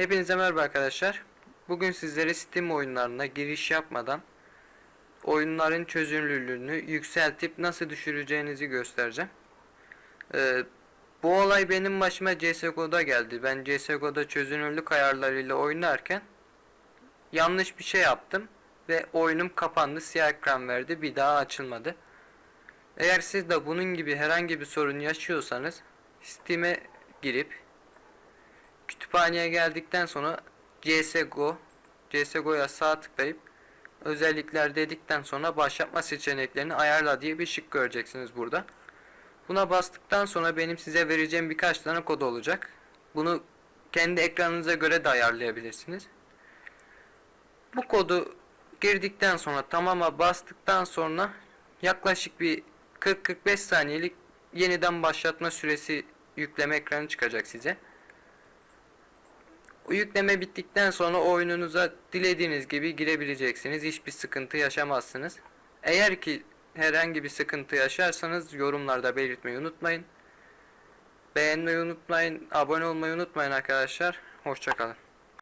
Hepinize merhaba arkadaşlar. Bugün sizlere Steam oyunlarına giriş yapmadan oyunların çözünürlüğünü yükseltip nasıl düşüreceğinizi göstereceğim. Ee, bu olay benim başıma CSGO'da geldi. Ben CSGO'da çözünürlük ayarlarıyla oynarken yanlış bir şey yaptım ve oyunum kapandı, siyah ekran verdi, bir daha açılmadı. Eğer siz de bunun gibi herhangi bir sorun yaşıyorsanız Steam'e girip kütüphaneye geldikten sonra CSGO CSGO'ya sağ tıklayıp özellikler dedikten sonra başlatma seçeneklerini ayarla diye bir şık göreceksiniz burada. Buna bastıktan sonra benim size vereceğim birkaç tane kod olacak. Bunu kendi ekranınıza göre de ayarlayabilirsiniz. Bu kodu girdikten sonra tamama bastıktan sonra yaklaşık bir 40-45 saniyelik yeniden başlatma süresi yükleme ekranı çıkacak size. Yükleme bittikten sonra oyununuza dilediğiniz gibi girebileceksiniz. Hiçbir sıkıntı yaşamazsınız. Eğer ki herhangi bir sıkıntı yaşarsanız yorumlarda belirtmeyi unutmayın. Beğenmeyi unutmayın. Abone olmayı unutmayın arkadaşlar. Hoşçakalın.